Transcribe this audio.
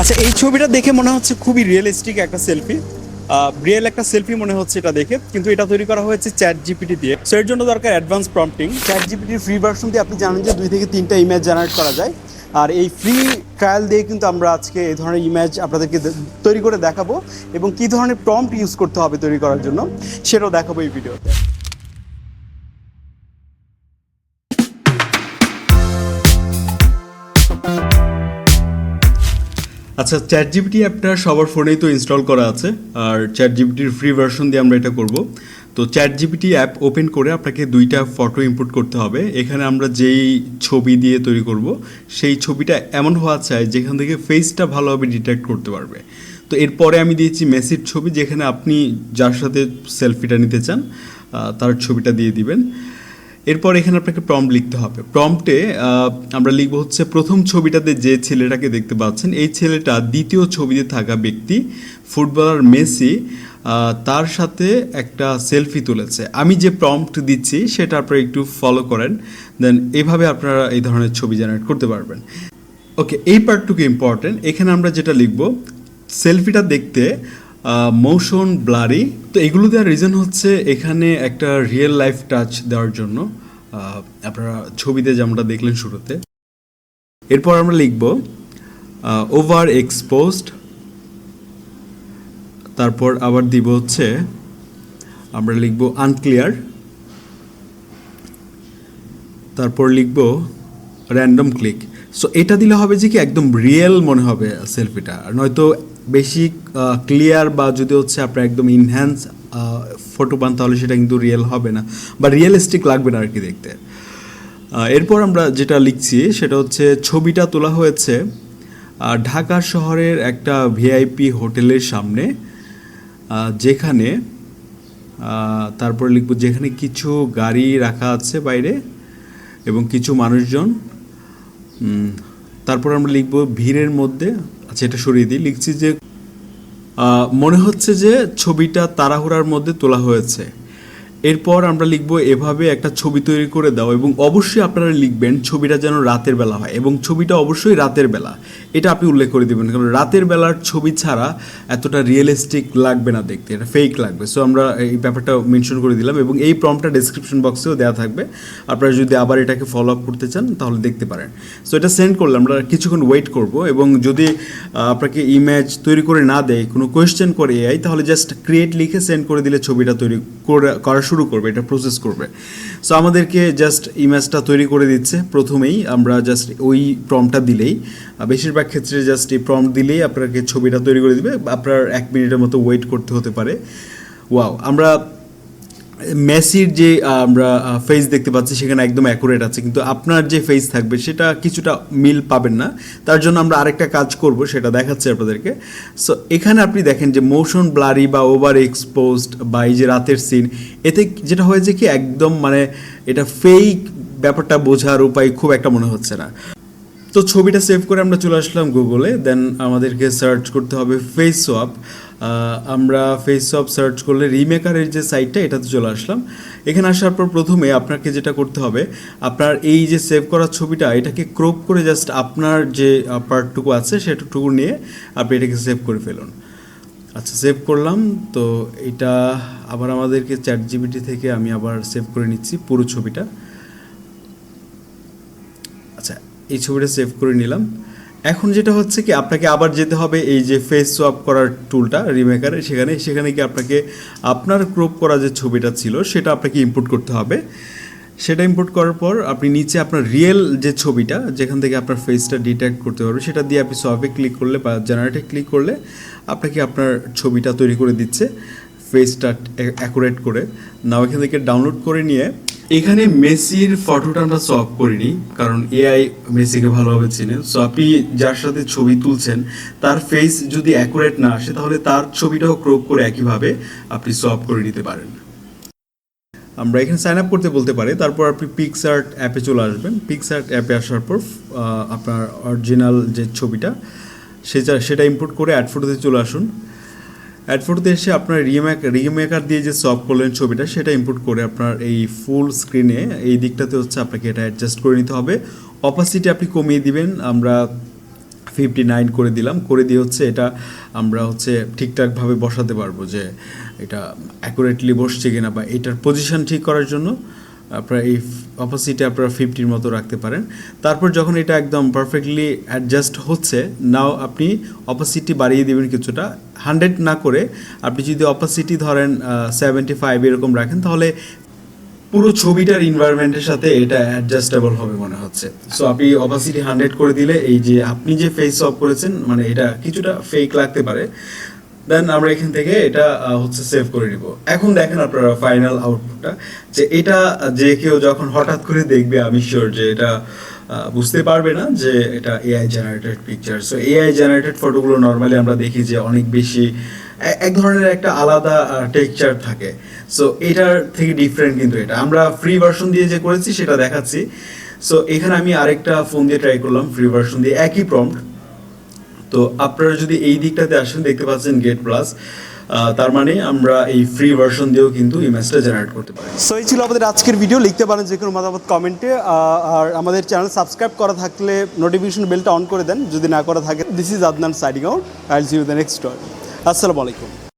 আচ্ছা এই ছবিটা দেখে মনে হচ্ছে খুবই রিয়েলিস্টিক একটা সেলফি রিয়েল একটা সেলফি মনে হচ্ছে এটা দেখে, কিন্তু এটা তৈরি করা হয়েছে চ্যাট জিপিটি দিয়ে। সো এর জন্য দরকার অ্যাডভান্স প্রম্পটিং চ্যাট জিপিটির ফ্রি ভার্সন দিয়ে আপনি জানেন যে দুই থেকে তিনটা ইমেজ জেনারেট করা যায়। আর এই ফ্রি ট্রায়াল দিয়ে কিন্তু আমরা আজকে এই ধরনের ইমেজ আপনাদেরকে তৈরি করে দেখাবো এবং কী ধরনের প্রম্পট ইউজ করতে হবে তৈরি করার জন্য, সেটাও দেখাবো এই ভিডিওতে আচ্ছা চ্যাট জিপিটি অ্যাপটা সবার ফোনেই তো ইনস্টল করা আছে, আর চ্যাট জিপিটির ফ্রি ভার্সন দিয়ে আমরা এটা করব। তো চ্যাট জিপিটি অ্যাপ ওপেন করে আপনাকে দুইটা ফটো ইনপুট করতে হবে। এখানে আমরা যেই ছবি দিয়ে তৈরি করব, সেই ছবিটা এমন হওয়া চাই যেখান থেকে ফেসটা ভালোভাবে ডিটেক্ট করতে পারবে। তো এরপরে আমি দিয়েছি মেসির ছবি, যেখানে আপনি যার সাথে সেলফিটা নিতে চান তার ছবিটা দিয়ে দিবেন। এরপর এখানে আপনাকে প্রম্পট লিখতে হবে। প্রম্পটে আমরা লিখব হচ্ছে, প্রথম ছবিটাতে যে ছেলেটাকে দেখতে পাচ্ছেন, এই ছেলেটা দ্বিতীয় ছবিতে থাকা ব্যক্তি, ফুটবলার মেসি তার সাথে একটা সেলফি তুলেছে। আমি যে প্রম্পট দিচ্ছি, সেটা আপনারা একটু ফলো করেন দেন এভাবে আপনারা এই ধরনের ছবি জেনারেট করতে পারবেন। ওকে এই পার্টটুকু ইম্পর্টেন্ট এখানে আমরা যেটা লিখব, সেলফিটা দেখতে মোশন ব্লারি তো এগুলো দেওয়ার রিজন হচ্ছে এখানে একটা রিয়েল লাইফ টাচ দেওয়ার জন্য। আপনারা ছবিতে যেমনটা দেখলেন শুরুতে। এরপর আমরা লিখব ওভার এক্সপোজড তারপর আবার দিব হচ্ছে, আমরা লিখব আনক্লিয়ার তারপর লিখব র্যান্ডম ক্লিক সো এটা দিলে হবে যে কি একদম রিয়েল মনে হবে সেলফিটা আর নয়তো বেশি ক্লিয়ার বা যদি হচ্ছে আপনার একদম ইনহ্যান্স ফটো পান, তাহলে সেটা কিন্তু রিয়েল হবে না বা রিয়েলিস্টিক লাগবে না আর কি দেখতে এরপর আমরা যেটা লিখছি, সেটা হচ্ছে ছবিটা তোলা হয়েছে ঢাকা শহরের একটা ভিআইপি হোটেলের সামনে যেখানে তারপরে লিখব যেখানে কিছু গাড়ি রাখা আছে বাইরে এবং কিছু মানুষজন তারপর আমরা লিখব ভিড়ের মধ্যে আচ্ছা এটা সরিয়ে দিই। লিখছি যে মনে হচ্ছে যে ছবিটা তাড়াহুড়ার মধ্যে তোলা হয়েছে। এরপর আমরা লিখব, এভাবে একটা ছবি তৈরি করে দাও এবং অবশ্যই আপনারা লিখবেন ছবিটা যেন রাতের বেলা হয় এবং ছবিটা অবশ্যই রাতের বেলা। এটা আপনি উল্লেখ করে দেবেন, কারণ রাতের বেলার ছবি ছাড়া এতটা রিয়েলিস্টিক লাগবে না দেখতে, এটা ফেক লাগবে। সো আমরা এই ব্যাপারটা মেনশন করে দিলাম এবং এই প্রমটা ডেসক্রিপশন বক্সেও দেওয়া থাকবে। আপনারা যদি আবার এটাকে ফলো আপ করতে চান, তাহলে দেখতে পারেন। সো এটা সেন্ড করলে আমরা কিছুক্ষণ ওয়েট করব এবং যদি আপনাকে ইমেজ তৈরি করে না দেয়, কোনো কোয়েশ্চেন করে এআই তাহলে জাস্ট ক্রিয়েট লিখে সেন্ড করে দিলে ছবিটা তৈরি করে করা শুরু করবে, এটা প্রসেস করবে। সো আমাদেরকে জাস্ট ইমেজটা তৈরি করে দিচ্ছে। প্রথমেই আমরা জাস্ট ওই প্রমটা দিলেই বেশিরভাগ ক্ষেত্রে জাস্ট এই প্রম দিলেই আপনাকে ছবিটা তৈরি করে দিবে। আপনার এক মিনিটের মতো ওয়েট করতে হতে পারে। ওয়াও আমরা মেসির যে আমরা ফেস দেখতে পাচ্ছি সেখানে একদম অ্যাকুরেট আছে। কিন্তু আপনার যে ফেস থাকবে সেটা কিছুটা মিল পাবেন না। তার জন্য আমরা আরেকটা কাজ করব, সেটা দেখাচ্ছি আপনাদেরকে। সো এখানে আপনি দেখেন যে মোশন ব্লারি বা ওভার এক্সপোজড বা এই যে রাতের সিন এতে যেটা হয়েছে কি, একদম মানে এটা ফেক ব্যাপারটা বোঝার উপায় খুব একটা মনে হচ্ছে না। তো ছবিটা সেভ করে আমরা চলে আসলাম গুগলে দেন আমাদেরকে সার্চ করতে হবে ফেস সোয়াপ আমরা ফেস সোয়াপ সার্চ করলে রিমেকারের যে সাইটটা এটাতে চলে আসলাম। এখানে আসার পর প্রথমে আপনাকে যেটা করতে হবে, আপনার এই যে সেভ করা ছবিটা, এটাকে ক্রপ করে জাস্ট আপনার যে পার্টটুকু আছে, সেটুকু নিয়ে আপনি এটাকে সেভ করে ফেলুন। আচ্ছা সেভ করলাম, তো এটা আবার আমাদেরকে চ্যাট জিবিটি থেকে আমি আবার সেভ করে নিচ্ছি পুরো ছবিটা আচ্ছা এই ছবিটা সেভ করে নিলাম। এখন যেটা হচ্ছে কি, আপনাকে আবার যেতে হবে এই যে ফেস সোয়াপ করার টুলটা রিমেকারে সেখানে সেখানে কি আপনাকে আপনার ক্রপ করা যে ছবিটা ছিল, সেটা আপনাকে ইনপুট করতে হবে। সেটা ইনপুট করার পর আপনি নিচে আপনার রিয়েল যে ছবিটা, যেখান থেকে আপনার ফেসটা ডিটেক্ট করতে পারবে, সেটা দিয়ে আপনি সোয়াপে ক্লিক করলে বা জেনারেটে ক্লিক করলে আপনাকে আপনার ছবিটা তৈরি করে দিচ্ছে ফেসটা অ্যাকুরেট করে। নাও এখান থেকে ডাউনলোড করে নিয়ে এখানে মেসির ফটোটা আমরা সলভ করিনি, কারণ এআই মেসিকে ভালোভাবে চিনে। সো আপনি যার সাথে ছবি তুলছেন, তার ফেস যদি অ্যাকুরেট না আসে, তাহলে তার ছবিটাও ক্রপ করে একইভাবে আপনি সলভ করে নিতে পারেন। আমরা এখানে সাইন আপ করতে বলতে পারি, তারপর আপনি পিকসার্ট অ্যাপে চলে আসবেন। পিকসার্ট অ্যাপে আসার পর আপনার অরিজিনাল যে ছবিটা, সেটা সেটা ইম্পোর্ট করে অ্যাড ফটোতে চলে আসুন। অ্যাড ফটোতে এসে আপনার রিমেক রিমেকার দিয়ে যে সফট করলেন ছবিটা, সেটা ইম্পোর্ট করে আপনার এই ফুল স্ক্রিনে এই দিকটাতে হচ্ছে আপনাকে এটা অ্যাডজাস্ট করে নিতে হবে। অপাসিটি আপনি কমিয়ে দিবেন, আমরা ফিফটি নাইন করে দিলাম, করে দিয়ে হচ্ছে এটা আমরা হচ্ছে ঠিকঠাকভাবে বসাতে পারব যে এটা অ্যাকুরেটলি বসছে কিনা বা এটার পজিশন ঠিক করার জন্য। আপনারা এই অপোসিটে আপনারা ফিফটির মতো রাখতে পারেন। তারপর যখন এটা একদম পারফেক্টলি অ্যাডজাস্ট হচ্ছে নাও আপনি অপোসিটি বাড়িয়ে দেবেন কিছুটা। হান্ড্রেড না করে আপনি যদি অপোসিটি ধরেন সেভেন্টি ফাইভ এরকম রাখেন, তাহলে পুরো ছবিটার ইনভায়রনমেন্টের সাথে এটা অ্যাডজাস্টেবল হবে মনে হচ্ছে। সো আপনি অপাসিটি হান্ড্রেড করে দিলে এই যে আপনি যে ফেস অফ করেছেন মানে এটা কিছুটা ফেক লাগতে পারে। দেন আমরা এখান থেকে এটা হচ্ছে সেভ করে নিব। এখন দেখেন আপনারা ফাইনাল আউটপুটটা যে এটা, যে কেউ যখন হঠাৎ করে দেখবে, আমি শিওর যে এটা বুঝতে পারবে না যে এটা AI generated picture so AI generated ফটোগুলো নর্মালি আমরা দেখি যে অনেক বেশি এক ধরনের একটা আলাদা টেক্সচার থাকে। সো এটার থেকে ডিফারেন্ট কিন্তু এটা। আমরা ফ্রি ভার্সন দিয়ে যে করেছি, সেটা দেখাচ্ছি। সো এখানে আমি আরেকটা ফোন দিয়ে ট্রাই করলাম ফ্রি ভার্সন দিয়ে। একই প্রম্পট তো আপনারা যদি এই দিকটাতে আসেন, দেখতে পাচ্ছেন গেট প্লাস তার মানে আমরা এই ফ্রি ভার্সন দিয়েও কিন্তু ইমেজটা জেনারেট করতে পারি। সো এই ছিল আমাদের আজকের ভিডিও লিখতে পারেন যে কোনো মতামত কমেন্টে আর আমাদের চ্যানেল সাবস্ক্রাইব করা থাকলে নোটিফিকেশন বেলটা অন করে দেন। যদি না করা থাকে this is Adnan signing out I see you the next আসসালামু আলাইকুম